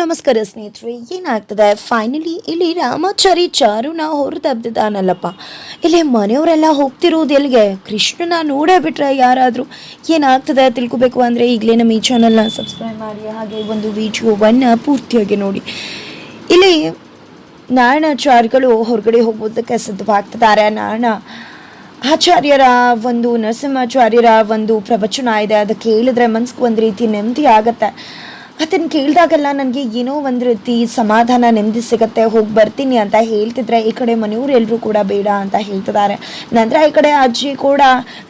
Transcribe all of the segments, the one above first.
ನಮಸ್ಕಾರ ಸ್ನೇಹಿತರೆ, ಏನಾಗ್ತದೆ? ಫೈನಲಿ ಇಲ್ಲಿ ರಾಮಾಚಾರಿ ಚಾರುನ ಹೊರತಬ್ದಿದ್ದಾನಲ್ಲಪ್ಪ ಇಲ್ಲಿ ಮನೆಯವರೆಲ್ಲ ಹೋಗ್ತಿರೋದು ಎಲ್ಲಿಗೆ? ಕೃಷ್ಣನ ನೋಡೇ ಬಿಟ್ರೆ ಯಾರಾದರೂ ಏನಾಗ್ತದೆ ತಿಳ್ಕೊಬೇಕು ಅಂದರೆ ಈಗಲೇ ನಮ್ಮ ಈ ಚಾನಲ್ನ ಸಬ್ಸ್ಕ್ರೈಬ್ ಮಾಡಿ, ಹಾಗೆ ಒಂದು ವಿಡಿಯೋವನ್ನು ಪೂರ್ತಿಯಾಗಿ ನೋಡಿ. ಇಲ್ಲಿ ನಾರಾಯಣಾಚಾರ್ಯಗಳು ಹೊರಗಡೆ ಹೋಗೋದಕ್ಕೆ ಸಿದ್ಧವಾಗ್ತಿದ್ದಾರೆ. ನಾರಾಯಣ ಆಚಾರ್ಯರ ಒಂದು ನರಸಿಂಹಾಚಾರ್ಯರ ಒಂದು ಪ್ರವಚನ ಇದೆ. ಅದು ಕೇಳಿದ್ರೆ ಮನ್ಸಿಗೆ ಒಂದು ರೀತಿ ನೆಮ್ಮದಿ ಆಗತ್ತೆ. ಅದನ್ನು ಕೇಳಿದಾಗೆಲ್ಲ ನನಗೆ ಏನೋ ಒಂದು ರೀತಿ ಸಮಾಧಾನ ನೆಮ್ಮದಿ ಸಿಗುತ್ತೆ, ಹೋಗಿ ಬರ್ತೀನಿ ಅಂತ ಹೇಳ್ತಿದ್ರೆ ಈ ಕಡೆ ಮನೆಯವ್ರು ಎಲ್ಲರೂ ಕೂಡ ಬೇಡ ಅಂತ ಹೇಳ್ತಿದ್ದಾರೆ. ನಂತರ ಈ ಕಡೆ ಅಜ್ಜಿ ಕೂಡ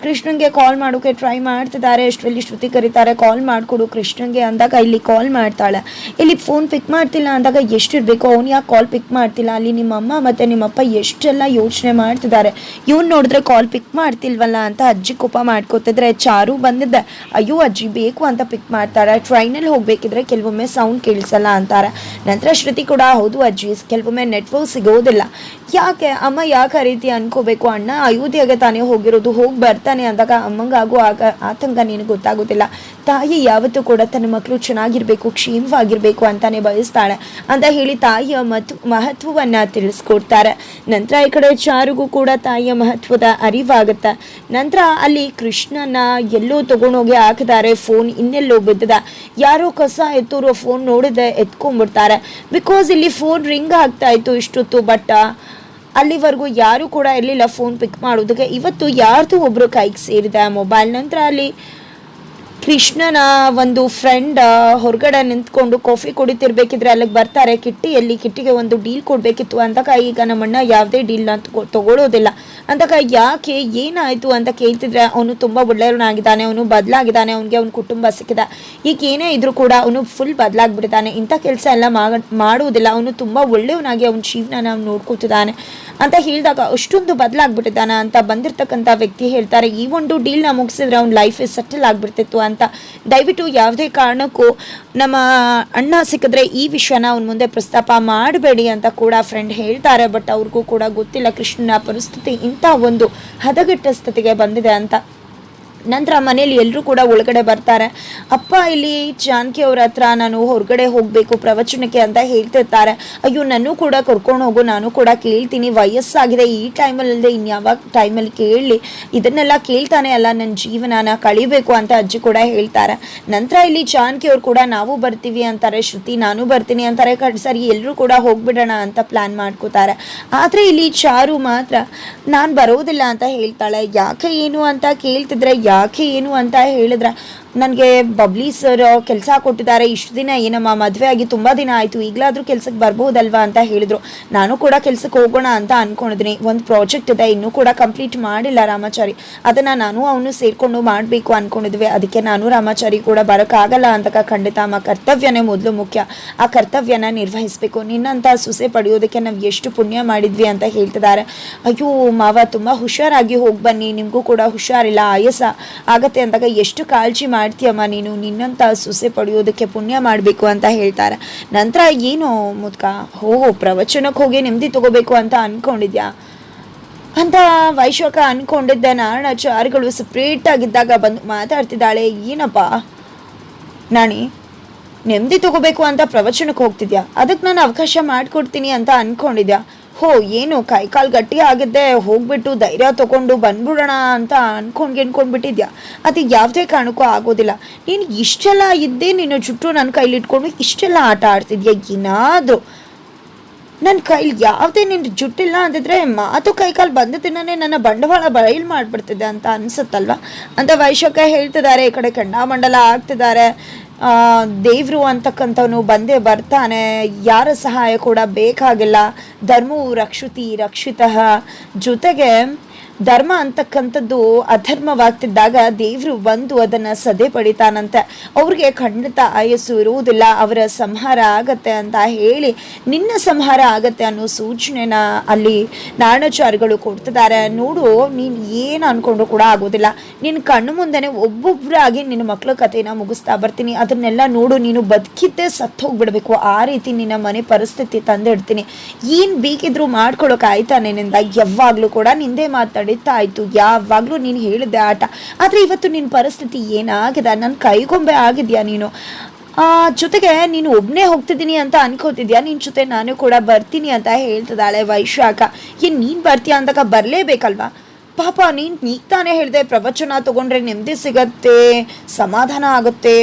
ಕೃಷ್ಣನ್ಗೆ ಕಾಲ್ ಮಾಡೋಕೆ ಟ್ರೈ ಮಾಡ್ತಿದ್ದಾರೆ. ಎಷ್ಟರಲ್ಲಿ ಶ್ರುತಿ ಕರೀತಾರೆ ಕಾಲ್ ಮಾಡಿಕೊಡು ಕೃಷ್ಣನ್ಗೆ ಅಂದಾಗ ಇಲ್ಲಿ ಕಾಲ್ ಮಾಡ್ತಾಳೆ. ಇಲ್ಲಿ ಫೋನ್ ಪಿಕ್ ಮಾಡ್ತಿಲ್ಲ ಅಂದಾಗ ಎಷ್ಟಿರಬೇಕು? ಅವ್ನು ಯಾಕೆ ಕಾಲ್ ಪಿಕ್ ಮಾಡ್ತಿಲ್ಲ? ಅಲ್ಲಿ ನಿಮ್ಮಮ್ಮ ಮತ್ತು ನಿಮ್ಮಪ್ಪ ಎಷ್ಟೆಲ್ಲ ಯೋಚನೆ ಮಾಡ್ತಿದ್ದಾರೆ. ಇವ್ನು ನೋಡಿದ್ರೆ ಕಾಲ್ ಪಿಕ್ ಮಾಡ್ತಿಲ್ವಲ್ಲ ಅಂತ ಅಜ್ಜಿ ಕೋಪ ಮಾಡ್ಕೋತಿದ್ರೆ ಚಾರು ಬಂದಿದ್ದೆ, ಅಯ್ಯೋ ಅಜ್ಜಿ ಬೇಕು ಅಂತ ಪಿಕ್ ಮಾಡ್ತಾರೆ ಟ್ರೈನಲ್ಲಿ ಹೋಗ್ಬೇಕಿದ್ರೆ ಕೆಲವೊಮ್ಮೆ ಸೌಂಡ್ ಕೇಳಿಸಲ್ಲ ಅಂತಾರೆ. ನಂತರ ಶ್ರುತಿ ಕೂಡ, ಹೌದು ಅಜ್ಜಿ, ಕೆಲವೊಮ್ಮೆ ನೆಟ್ವರ್ಕ್ ಸಿಗೋದಿಲ್ಲ. ಯಾಕೆ? ಅಮ್ಮ ಯಾಕೆ ಆ ರೀತಿ ಅನ್ಕೋಬೇಕು ಅಣ್ಣ? ಅಯೋಧ್ಯೆಗೆ ತಾನೇ ಹೋಗಿರೋದು, ಹೋಗಿ ಬರ್ತಾನೆ ಅಂದಾಗ ಅಮ್ಮಂಗಾಗೂ ಆಗ ಆತಂಕ ನೀನು ಗೊತ್ತಾಗೋದಿಲ್ಲ. ತಾಯಿ ಯಾವತ್ತೂ ಕೂಡ ತನ್ನ ಮಕ್ಕಳು ಚೆನ್ನಾಗಿರ್ಬೇಕು, ಕ್ಷೇಮವಾಗಿರಬೇಕು ಅಂತಾನೆ ಬಯಸ್ತಾಳೆ. ಅಂತ ಹೇಳಿ ತಾಯಿಯ ಮತ್, ಮಹತ್ವವನ್ನ ತಿಳಿಸ್ಕೊಡ್ತಾರೆ. ನಂತರ ಈ ಕಡೆ ಚಾರುಗೂ ಕೂಡ ತಾಯಿಯ ಮಹತ್ವದ ಅರಿವಾಗುತ್ತೆ. ನಂತರ ಅಲ್ಲಿ ಕೃಷ್ಣನ ಎಲ್ಲೋ ತಗೊಂಡೋಗಿ ಹಾಕಿದ್ದಾರೆ ಫೋನ್ ಇನ್ನೆಲ್ಲೋ ಬಿದ್ದದ. ಯಾರೋ ಕಸ ಎತ್ತೋರು ಫೋನ್ ನೋಡಿದೆ ಎತ್ಕೊಂಡ್ಬಿಡ್ತಾರೆ. ಬಿಕಾಸ್ ಇಲ್ಲಿ ಫೋನ್ ರಿಂಗ್ ಆಗ್ತಾ ಇತ್ತು ಇಷ್ಟೊತ್ತು ಬಟ್ ಅಲ್ಲಿವರೆಗೂ ಯಾರೂ ಕೂಡ ಇರಲಿಲ್ಲ ಫೋನ್ ಪಿಕ್ ಮಾಡೋದಕ್ಕೆ ಇವತ್ತು ಯಾರ್ದು ಒಬ್ಬರು ಕೈಗೆ ಸೇರಿದೆ ಮೊಬೈಲ್ ನಂತರ ಅಲ್ಲಿ ಕೃಷ್ಣನ ಒಂದು ಫ್ರೆಂಡ್ ಹೊರಗಡೆ ನಿಂತ್ಕೊಂಡು ಕಾಫಿ ಕುಡಿತಿರ್ಬೇಕಿದ್ರೆ ಅಲ್ಲಿಗೆ ಬರ್ತಾರೆ. ಕಿಟ್ಟಿ ಎಲ್ಲಿ ಕಿಟ್ಟಿಗೆ ಒಂದು ಡೀಲ್ ಕೊಡಬೇಕಿತ್ತು ಅಂದಾಗ ಈಗ ನಮ್ಮಣ್ಣ ಯಾವುದೇ ಡೀಲ್ನ ತಗೊಳ್ಳೋದಿಲ್ಲ ಅಂದಾಗ ಯಾಕೆ ಏನಾಯಿತು ಅಂತ ಕೇಳ್ತಿದ್ರೆ ಅವನು ತುಂಬ ಒಳ್ಳೆಯವನಾಗಿದ್ದಾನೆ, ಅವನು ಬದಲಾಗಿದ್ದಾನೆ, ಅವನಿಗೆ ಅವನ ಕುಟುಂಬ ಸಿಕ್ಕಿದೆ. ಈಗ ಏನೇ ಇದ್ರೂ ಕೂಡ ಅವನು ಫುಲ್ ಬದಲಾಗ್ಬಿಡ್ತಾನೆ ಇಂಥ ಕೆಲಸ ಎಲ್ಲ ಮಾಡುವುದಿಲ್ಲ. ಅವನು ತುಂಬ ಒಳ್ಳೆಯವನಾಗಿ ಅವನ ಜೀವನ ನಾವು ನೋಡ್ಕೊತಿದ್ದಾನೆ. ಅಂತ ಹೇಳಿದಾಗ ಅಷ್ಟೊಂದು ಬದಲಾಗ್ಬಿಟ್ಟಿದ್ದಾನೆ ಅಂತ ಬಂದಿರತಕ್ಕಂಥ ವ್ಯಕ್ತಿ ಹೇಳ್ತಾರೆ. ಈ ಒಂದು ಡೀಲ್ನ ಮುಗಿಸಿದ್ರೆ ಅವ್ನ ಲೈಫ್ ಸೆಟಲ್ ಆಗಿಬಿಡ್ತಿತ್ತು ಅಂತ. ದಯವಿಟ್ಟು ಯಾವುದೇ ಕಾರಣಕ್ಕೂ ನಮ್ಮ ಅಣ್ಣ ಸಿಕ್ಕಿದ್ರೆ ಈ ವಿಷಯನ ಅವ್ನ ಮುಂದೆ ಪ್ರಸ್ತಾಪ ಮಾಡಬೇಡಿ ಅಂತ ಕೂಡ ಫ್ರೆಂಡ್ ಹೇಳ್ತಾರೆ. ಬಟ್ ಅವ್ರಿಗೂ ಕೂಡ ಗೊತ್ತಿಲ್ಲ ಕೃಷ್ಣನ ಪರಿಸ್ಥಿತಿ ಇಂಥ ಒಂದು ಹದಗೆಟ್ಟ ಸ್ಥಿತಿಗೆ ಬಂದಿದೆ ಅಂತ. ನಂತರ ಮನೇಲಿ ಎಲ್ಲರೂ ಕೂಡ ಒಳಗಡೆ ಬರ್ತಾರೆ. ಅಪ್ಪ ಇಲ್ಲಿ ಜಾನಕಿ ಅವ್ರ ಹತ್ರ ನಾನು ಹೊರಗಡೆ ಹೋಗಬೇಕು, ಪ್ರವಚನಕ್ಕೆ ಅಂತ ಹೇಳ್ತಿರ್ತಾರೆ. ಅಯ್ಯೋ ನಾನು ಕೂಡ ಕರ್ಕೊಂಡು ಹೋಗು, ನಾನು ಕೂಡ ಕೇಳ್ತೀನಿ. ವಯಸ್ಸಾಗಿದೆ, ಈ ಟೈಮಲ್ಲದೆ ಇನ್ಯಾವಾಗ ಟೈಮಲ್ಲಿ ಕೇಳಲಿ ಇದನ್ನೆಲ್ಲ ಕೇಳ್ತಾನೆ ಅಲ್ಲ ನನ್ನ ಜೀವನನ ಕಳಿಬೇಕು ಅಂತ ಅಜ್ಜಿ ಕೂಡ ಹೇಳ್ತಾರೆ. ನಂತರ ಇಲ್ಲಿ ಜಾನಕಿ ಅವ್ರು ಕೂಡ, ನಾವು ಬರ್ತೀವಿ ಅಂತಾರೆ, ಶ್ರುತಿ, ನಾನು ಬರ್ತೀನಿ ಅಂತಾರೆ. ಸರಿ ಎಲ್ಲರೂ ಕೂಡ ಹೋಗ್ಬಿಡೋಣ ಅಂತ ಪ್ಲ್ಯಾನ್ ಮಾಡ್ಕೋತಾರೆ. ಆದರೆ ಇಲ್ಲಿ ಚಾರು ಮಾತ್ರ, ನಾನು ಬರೋದಿಲ್ಲ ಅಂತ ಹೇಳ್ತಾಳೆ. ಯಾಕೆ ಏನು ಅಂತ ಕೇಳ್ತಿದ್ರೆ ಯಾಕೆ ಏನು ಅಂತ ಹೇಳಿದ್ರೆ ನನಗೆ ಬಬ್ಲಿ ಸರ್ ಕೆಲಸ ಕೊಟ್ಟಿದ್ದಾರೆ. ಇಷ್ಟು ದಿನ ಏನಮ್ಮ, ಮದುವೆ ಆಗಿ ತುಂಬ ದಿನ ಆಯಿತು. ಈಗಲಾದರೂ ಕೆಲಸಕ್ಕೆ ಬರ್ಬೋದಲ್ವಾ ಅಂತ ಹೇಳಿದರು. ನಾನು ಕೂಡ ಕೆಲಸಕ್ಕೆ ಹೋಗೋಣ ಅಂತ ಅಂದ್ಕೊಂಡಿದ್ದೀನಿ ಒಂದು ಪ್ರಾಜೆಕ್ಟ್ ಇದೆ, ಇನ್ನೂ ಕೂಡ ಕಂಪ್ಲೀಟ್ ಮಾಡಿಲ್ಲ ರಾಮಾಚಾರಿ. ಅದನ್ನು ನಾನು ಅವನು ಸೇರಿಕೊಂಡು ಮಾಡಬೇಕು ಅಂದ್ಕೊಂಡಿದ್ವಿ ಅದಕ್ಕೆ ನಾನು ರಾಮಾಚಾರಿ ಕೂಡ ಬರೋಕ್ಕಾಗಲ್ಲ ಅಂತ ಖಂಡಿತ. ಅಮ್ಮ ಕರ್ತವ್ಯನೇ ಮೊದಲು ಮುಖ್ಯ. ಆ ಕರ್ತವ್ಯನ ನಿರ್ವಹಿಸಬೇಕು. ನಿನ್ನಂಥ ಸೊಸೆ ಪಡೆಯೋದಕ್ಕೆ ನಾವು ಎಷ್ಟು ಪುಣ್ಯ ಮಾಡಿದ್ವಿ ಅಂತ ಹೇಳ್ತಿದ್ದಾರೆ. ಅಯ್ಯೋ ಮಾವ, ತುಂಬ ಹುಷಾರಾಗಿ ಹೋಗಿ ಬನ್ನಿ. ನಿಮಗೂ ಕೂಡ ಹುಷಾರಿಲ್ಲ ಆಯಸ ಆಗತ್ತೆ ಅಂದಾಗ ಎಷ್ಟು ಕಾಳಜಿ ಮಾಡ್ತೀಯಮ್ಮ ನೀನು ನಿನ್ನಂಥ ಸೊಸೆ ಪಡೆಯೋದಕ್ಕೆ ಪುಣ್ಯ ಮಾಡಬೇಕು ಅಂತ ಹೇಳ್ತಾರೆ. ನಂತರ ಏನು ಮುದ್ಕ? ಹೋ ಪ್ರವಚನಕ್ಕೆ ಹೋಗಿ ನೆಮ್ಮದಿ ತಗೋಬೇಕು ಅಂತ ಅಂದ್ಕೊಂಡಿದ್ಯಾ ಅಂತ ವೈಶ್ವಕ ಅನ್ಕೊಂಡಿದ್ದೆ ನಾರಾಯಣಾಚಾರ್ಯಗಳು ಸಪ್ರೇಟ್ ಆಗಿದ್ದಾಗ ಬಂದು ಮಾತಾಡ್ತಿದ್ದಾಳೆ, ಏನಪ್ಪ? ನಾಣಿ, ನೆಮ್ಮದಿ ತಗೋಬೇಕು ಅಂತ ಪ್ರವಚನಕ್ಕೆ ಹೋಗ್ತಿದ್ಯಾ? ಅದಕ್ಕೆ ನಾನು ಅವಕಾಶ ಮಾಡಿಕೊಡ್ತೀನಿ ಅಂತ ಅನ್ಕೊಂಡಿದ್ಯಾ? ಹೋ, ಏನು, ಕೈಕಾಲು ಗಟ್ಟಿ ಆಗಿದ್ದೆ, ಹೋಗ್ಬಿಟ್ಟು ಧೈರ್ಯ ತಗೊಂಡು ಬಂದ್ಬಿಡೋಣ ಅಂತ ಅನ್ಕೊಂಡು ಗೆನ್ಕೊಂಡ್ಬಿಟ್ಟಿದ್ಯಾ ಅದು ಯಾವುದೇ ಕಾರಣಕ್ಕೂ ಆಗೋದಿಲ್ಲ. ನೀನು ಇಷ್ಟೆಲ್ಲ ಇದ್ದೇ ನಿನ್ನ ಜುಟ್ಟು ನನ್ನ ಕೈಲಿ ಇಟ್ಕೊಂಡು ಇಷ್ಟೆಲ್ಲ ಆಟ ಆಡ್ತಿದ್ಯಾ? ಏನಾದರೂ. ನನ್ನ ಕೈಲಿ ಯಾವುದೇ ನಿನ್ನ ಜುಟ್ಟಿಲ್ಲ ಅಂದಿದ್ರೆ ಮಾತು ಕೈಕಾಲು ಬಂದ ದಿನನೇ ನನ್ನ ಬಂಡವಾಳ ಬಯಲು ಮಾಡಿಬಿಡ್ತಿದೆ ಅಂತ ಅನ್ಸುತ್ತಲ್ವ? ಅಂತ ವೈಶಾಖ ಹೇಳ್ತಿದ್ದಾರೆ, ಈ ಕಡೆ ಕೆಂಡಾಮಂಡಲ ಆಗ್ತಿದ್ದಾರೆ ದೇವರು ಅಂತಕ್ಕಂಥವನು ಬಂದೇ ಬರ್ತಾನೆ. ಯಾರ ಸಹಾಯ ಕೂಡ ಬೇಕಾಗಿಲ್ಲ. ಧರ್ಮವು ರಕ್ಷಿತಿ ರಕ್ಷಿತ. ಜೊತೆಗೆ ಧರ್ಮ ಅಂತಕ್ಕಂಥದ್ದು ಅಧರ್ಮವಾಗ್ತಿದ್ದಾಗ ದೇವರು ಬಂದು ಅದನ್ನು ಸದೆ ಪಡಿತಾನಂತೆ. ಅವ್ರಿಗೆ ಖಂಡಿತ ಆಯಸ್ಸು ಇರುವುದಿಲ್ಲ. ಅವರ ಸಂಹಾರ ಆಗತ್ತೆ ಅಂತ ಹೇಳಿ ನಿನ್ನ ಸಂಹಾರ ಆಗತ್ತೆ ಅನ್ನೋ ಸೂಚನೆನ ಅಲ್ಲಿ ನಾರಾಯಣಾಚಾರ್ಯಗಳು ಕೊಡ್ತಿದ್ದಾರೆ. ನೋಡು, ನೀನು ಏನು ಅನ್ಕೊಂಡು ಕೂಡ ಆಗೋದಿಲ್ಲ. ನಿನ್ನ ಕಣ್ಣು ಮುಂದೆನೆ ಒಬ್ಬೊಬ್ಬರಾಗಿ ನಿನ್ನ ಮಕ್ಕಳ ಕಥೆನ ಮುಗಿಸ್ತಾ ಬರ್ತೀನಿ. ಅದನ್ನೆಲ್ಲ ನೋಡು, ನೀನು ಬದುಕಿದ್ದೇ ಸತ್ತು ಹೋಗ್ಬಿಡ್ಬೇಕು. ಆ ರೀತಿ ನಿನ್ನ ಮನೆ ಪರಿಸ್ಥಿತಿ ತಂದಿಡ್ತೀನಿ. ಏನು ಬೇಕಿದ್ರು ಮಾಡ್ಕೊಳಕ್ಕೆ ಆಯ್ತಾ ನಿನ್ನಿಂದ? ಯಾವಾಗಲೂ ಕೂಡ ನಿಂದೇ ಮಾತಾಡಿ ನಡೀತಾ ಇತ್ತು. ಯಾವಾಗಲೂ ನೀನು ಹೇಳಿದೆ ಆಟ. ಆದರೆ ಇವತ್ತು ನಿನ್ನ ಪರಿಸ್ಥಿತಿ ಏನಾಗಿದೆ? ನನ್ನ ಕೈಗೊಂಬೆ ಆಗಿದ್ಯಾ ನೀನು? ಜೊತೆಗೆ ನೀನು ಒಬ್ಬನೇ ಹೋಗ್ತಿದ್ದೀನಿ ಅಂತ ಅನ್ಕೋತಿದ್ಯಾ? ನಿನ್ನ ಜೊತೆ ನಾನು ಕೂಡ ಬರ್ತೀನಿ ಅಂತ ಹೇಳ್ತಿದ್ದಾಳೆ ವೈಶಾಖ. ಏನು ನೀನು ಬರ್ತೀಯ ಅಂದಾಗ ಬರಲೇಬೇಕಲ್ವಾ? ಪಾಪ, ನೀನು ಈಗ ತಾನೇ ಹೇಳಿದೆ ಪ್ರವಚನ ತಗೊಂಡ್ರೆ ನೆಮ್ಮದಿ ಸಿಗತ್ತೆ, ಸಮಾಧಾನ ಆಗುತ್ತೆ,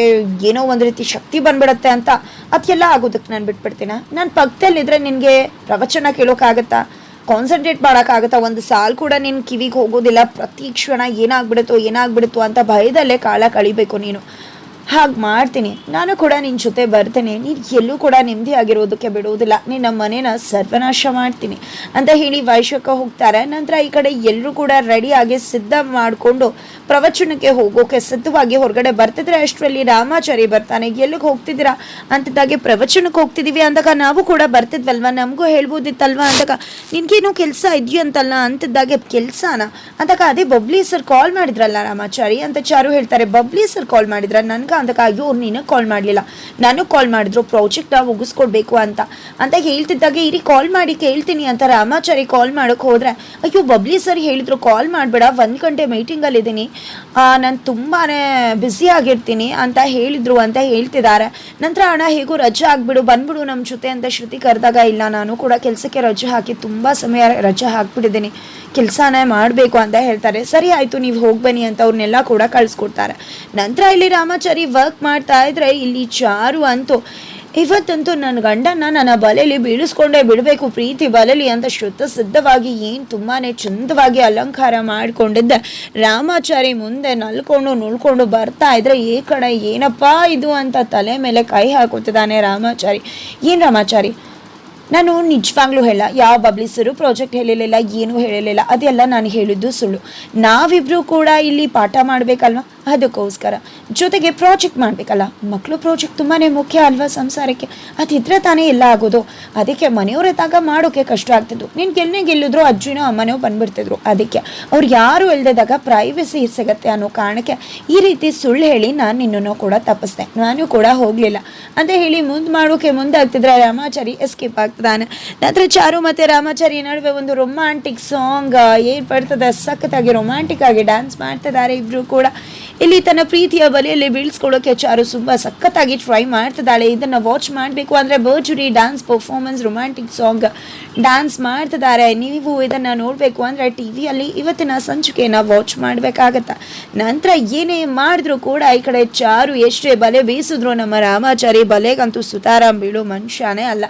ಏನೋ ಒಂದು ರೀತಿ ಶಕ್ತಿ ಬಂದ್ಬಿಡತ್ತೆ ಅಂತ. ಅದೆಲ್ಲ ಆಗೋದಕ್ಕೆ ನಾನು ಬಿಟ್ಬಿಡ್ತೀನ? ನಾನು ಪಕ್ಕದಲ್ಲಿದ್ದರೆ ನಿನಗೆ ಪ್ರವಚನ ಕೇಳೋಕ್ಕಾಗತ್ತಾ ಕಾನ್ಸಂಟ್ರೇಟ್ ಮಾಡೋಕ್ಕಾಗುತ್ತಾ? ಒಂದು ಸಾಲ್ ಕೂಡ ನಿನ್ನ ಕಿವಿಗೆ ಹೋಗೋದಿಲ್ಲ. ಪ್ರತಿ ಕ್ಷಣ ಏನಾಗ್ಬಿಡುತ್ತೋ ಏನಾಗ್ಬಿಡುತ್ತೋ ಅಂತ ಭಯದಲ್ಲೇ ಕಾಲ ಕಳಿಬೇಕು ನೀನು. ಹಾಗೆ ಮಾಡ್ತೀನಿ. ನಾನು ಕೂಡ ನಿನ್ನ ಜೊತೆ ಬರ್ತೇನೆ. ನೀನು ಎಲ್ಲೂ ಕೂಡ ನೆಮ್ಮದಿ ಆಗಿರೋದಕ್ಕೆ ಬಿಡುವುದಿಲ್ಲ. ನಿನ್ನ ಮನೇನ ಸರ್ವನಾಶ ಮಾಡ್ತೀನಿ. ಅಂತ ಹೇಳಿ ವೈಶ್ವಕ ಹೋಗ್ತಾರೆ. ನಂತರ ಈ ಕಡೆ ಎಲ್ಲರೂ ಕೂಡ ರೆಡಿಯಾಗಿ ಸಿದ್ಧ ಮಾಡಿಕೊಂಡು ಪ್ರವಚನಕ್ಕೆ ಹೋಗೋಕೆ ಸಿದ್ಧವಾಗಿ ಹೊರಗಡೆ ಬರ್ತಿದ್ರೆ ಅಷ್ಟರಲ್ಲಿ ರಾಮಾಚಾರಿ ಬರ್ತಾನೆ. ಎಲ್ಲಿಗೆ ಹೋಗ್ತಿದ್ದೀರಾ? ಅಂತಿದ್ದಾಗೆ ಪ್ರವಚನಕ್ಕೆ ಹೋಗ್ತಿದ್ದೀವಿ ಅಂದಾಗ ನಾವು ಕೂಡ ಬರ್ತಿದ್ವಲ್ವಾ? ನಮಗೂ ಹೇಳ್ಬೋದಿತ್ತಲ್ವಾ ಅಂದಾಗ, ನಿನಗೇನು ಕೆಲಸ ಇದೆಯಂತಲ್ಲ ಅಂತಿದ್ದಾಗೆ, ಕೆಲಸನ? ಅಂದಾಗ ಅದೇ ಬಬ್ಲಿ ಸರ್ ಕಾಲ್ ಮಾಡಿದ್ರಲ್ಲ ರಾಮಾಚಾರಿ? ಅಂತ ಚಾರು ಹೇಳ್ತಾರೆ, ಬಬ್ಲಿ ಸರ್ ಕಾಲ್ ಮಾಡಿದ್ರ? ನನ್ಗೆ ಅಂದಾಗ ಅವ್ರು ನೀನು ಕಾಲ್ ಮಾಡಲಿಲ್ಲ. ನಾನು ಕಾಲ್ ಮಾಡಿದ್ರು ಪ್ರಾಜೆಕ್ಟ್ನ ಮುಗಿಸ್ಕೊಡ್ಬೇಕು ಅಂತ. ಅಂತ ಹೇಳ್ತಿದ್ದಾಗ, ಇರಿ ಕಾಲ್ ಮಾಡಿ ಕೇಳ್ತೀನಿ ಅಂತ ರಾಮಾಚಾರಿ ಕಾಲ್ ಮಾಡೋಕೆ ಹೋದ್ರೆ, ಅಯ್ಯೋ ಬಬ್ಲಿ ಸರ್ ಹೇಳಿದ್ರು ಕಾಲ್ ಮಾಡಬೇಡ, ಒಂದು ಗಂಟೆ ಮೀಟಿಂಗಲ್ಲಿದ್ದೀನಿ ನಾನು ತುಂಬಾ ಬ್ಯುಸಿ ಆಗಿರ್ತೀನಿ ಅಂತ ಹೇಳಿದ್ರು ಅಂತ ಹೇಳ್ತಿದ್ದಾರೆ. ನಂತರ ಅಣ್ಣ, ಹೇಗೂ ರಜೆ ಆಗಿಬಿಡು, ಬಂದ್ಬಿಡು ನಮ್ಮ ಜೊತೆ ಅಂತ ಶ್ರುತಿ ಕರೆದಾಗ, ಇಲ್ಲ, ನಾನು ಕೂಡ ಕೆಲಸಕ್ಕೆ ರಜೆ ಹಾಕಿ ತುಂಬ ಸಮಯ ರಜೆ ಹಾಕ್ಬಿಟ್ಟಿದ್ದೀನಿ. ಕೆಲಸನೇ ಮಾಡಬೇಕು ಅಂತ ಹೇಳ್ತಾರೆ. ಸರಿ, ಆಯಿತು, ನೀವು ಹೋಗಿ ಬನ್ನಿ ಅಂತ ಅವ್ರನ್ನೆಲ್ಲ ಕೂಡ ಕಳಿಸ್ಕೊಡ್ತಾರೆ. ನಂತರ ಇಲ್ಲಿ ರಾಮಾಚಾರಿ ವರ್ಕ್ ಮಾಡ್ತಾ ಇದ್ರೆ ಇಲ್ಲಿ ಚಾರು ಅಂತೂ ಇವತ್ತಂತೂ ನನ್ನ ಗಂಡನ ನನ್ನ ಬಲೆಯಲ್ಲಿ ಬೀಳಿಸ್ಕೊಂಡೇ ಬಿಡಬೇಕು, ಪ್ರೀತಿ ಬಲೆಲಿ ಅಂತ ಶುದ್ಧ ಸಿದ್ಧವಾಗಿ ಏನು ತುಂಬಾ ಚಂದವಾಗಿ ಅಲಂಕಾರ ಮಾಡಿಕೊಂಡಿದ್ದ. ರಾಮಾಚಾರಿ ಮುಂದೆ ನಲ್ಕೊಂಡು, ನುಳ್ಕೊಂಡು ಬರ್ತಾ ಇದ್ರೆ ಈ ಕಡೆ ಏನಪ್ಪಾ ಇದು? ಅಂತ ತಲೆ ಮೇಲೆ ಕೈ ಹಾಕುತ್ತಿದ್ದಾನೆ ರಾಮಾಚಾರಿ. ಏನು ರಾಮಾಚಾರಿ? ನಾನು ನಿಜವಾಗ್ಲೂ ಹೇಳ, ಯಾವ ಬಬ್ಲಿಸರು ಪ್ರಾಜೆಕ್ಟ್ ಹೇಳಿರಲಿಲ್ಲ, ಏನೂ ಹೇಳಿರಲಿಲ್ಲ. ಅದೆಲ್ಲ ನಾನು ಹೇಳಿದ್ದು ಸುಳ್ಳು. ನಾವಿಬ್ಬರೂ ಕೂಡ ಇಲ್ಲಿ ಪಾಠ ಮಾಡಬೇಕಲ್ವ? ಅದಕ್ಕೋಸ್ಕರ. ಜೊತೆಗೆ ಪ್ರಾಜೆಕ್ಟ್ ಮಾಡಬೇಕಲ್ಲ ಮಕ್ಕಳು ಪ್ರಾಜೆಕ್ಟ್ ತುಂಬಾ ಮುಖ್ಯ ಅಲ್ವಾ ಸಂಸಾರಕ್ಕೆ? ಅದಿದ್ರೆ ತಾನೇ ಎಲ್ಲ ಆಗೋದು. ಅದಕ್ಕೆ ಮನೆಯವ್ರ ತಾಗ ಮಾಡೋಕೆ ಕಷ್ಟ ಆಗ್ತಿದ್ದು ನೀನು ಗೆಲ್ನೆ ಗೆಲ್ಲಿದ್ರು ಅಜ್ಜಿನೋ ಅಮ್ಮನೋ ಬಂದ್ಬಿಡ್ತಿದ್ರು. ಅದಕ್ಕೆ ಅವ್ರು ಯಾರು ಇಲ್ದಿದ್ದಾಗ ಪ್ರೈವಸಿ ಸಿಗತ್ತೆ ಅನ್ನೋ ಕಾರಣಕ್ಕೆ ಈ ರೀತಿ ಸುಳ್ಳು ಹೇಳಿ ನಾನು ನಿನ್ನನ್ನು ಕೂಡ ತಪ್ಪಿಸ್ದೆ. ನಾನು ಕೂಡ ಹೋಗಲಿಲ್ಲ. ಅಂತ ಹೇಳಿ ಮುಂದೆ ಮಾಡೋಕೆ ಮುಂದೆ ಆಗ್ತಿದ್ರೆ ರಾಮಾಚಾರಿ ಎಸ್ಕೇಪ್ ಆಗ್ತದಾನೆ ನಂತರ ಚಾರು ಮತ್ತು ರಾಮಾಚಾರಿ ನಡುವೆ ಒಂದು ರೊಮ್ಯಾಂಟಿಕ್ ಸಾಂಗ್ ಏರ್ಪಡ್ತದೆ. ಸಖತ್ತಾಗಿ ರೊಮ್ಯಾಂಟಿಕ್ ಆಗಿ ಡ್ಯಾನ್ಸ್ ಮಾಡ್ತಿದ್ದಾರೆ ಇಬ್ಬರು ಕೂಡ. ಇಲ್ಲಿ ತನ್ನ ಪ್ರೀತಿಯ ಬಲೆಯಲ್ಲಿ ಬೀಳ್ಸ್ಕೊಳ್ಳೋಕೆ ಚಾರು ತುಂಬ ಸಖತ್ತಾಗಿ ಟ್ರೈ ಮಾಡ್ತಿದ್ದಾಳೆ. ಇದನ್ನು ವಾಚ್ ಮಾಡಬೇಕು ಅಂದರೆ ಬರ್ಜುರಿ dance performance romantic song dance ಮಾಡ್ತಿದ್ದಾರೆ. ನೀವು ಇದನ್ನು ನೋಡಬೇಕು ಅಂದರೆ ಟಿ ವಿಯಲ್ಲಿ ಇವತ್ತಿನ ಸಂಚಿಕೆಯನ್ನು ವಾಚ್ ಮಾಡಬೇಕಾಗತ್ತೆ. ನಂತರ ಏನೇ ಮಾಡಿದ್ರು ಕೂಡ ಈ ಕಡೆ ಚಾರು ಎಷ್ಟೇ ಬಲೆ ಬೀಸಿದ್ರು ನಮ್ಮ ರಾಮಾಚಾರಿ ಬಲೆಗಂತೂ ಸುತಾರಾಮ್ ಬೀಳೋ ಮನುಷ್ಯನೇ ಅಲ್ಲ.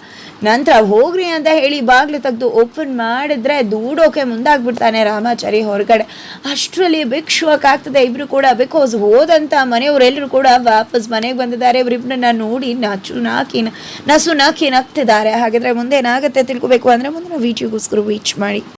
ನಂತರ ಹೋಗ್ರಿ ಅಂತ ಹೇಳಿ ಬಾಗಿಲು ತೆಗೆದು ಓಪನ್ ಮಾಡಿದ್ರೆ ದೂಡೋಕೆ ಮುಂದಾಗ್ಬಿಡ್ತಾನೆ ರಾಮಾಚಾರಿ ಹೊರಗಡೆ. ಅಷ್ಟರಲ್ಲಿ ಬಿಗ್ ಶೋಕ್ ಆಗ್ತದೆ ಇಬ್ರು ಕೂಡ ಬಿಕಾಸ್ ಹೋದಂತ ಮನೆಯವರೆಲ್ಲರೂ ಕೂಡ ವಾಪಸ್ ಮನೆಗೆ ಬಂದಿದ್ದಾರೆ. ಇವರಿಬ್ಬರನ್ನ ನೋಡಿ ನಾಚು ನಾಕಿ ನಸು ನಾಕಿ ನಗ್ತಿದ್ದಾರೆ ಹಾಗಿದ್ರೆ ಮುಂದೆ ಏನಾಗುತ್ತೆ ತಿಳ್ಕೊಬೇಕು ಅಂದರೆ ಮುಂದಿನ ವೀಡಿಯೋಗೋಸ್ಕರ ವೀಚ್ ಮಾಡಿ.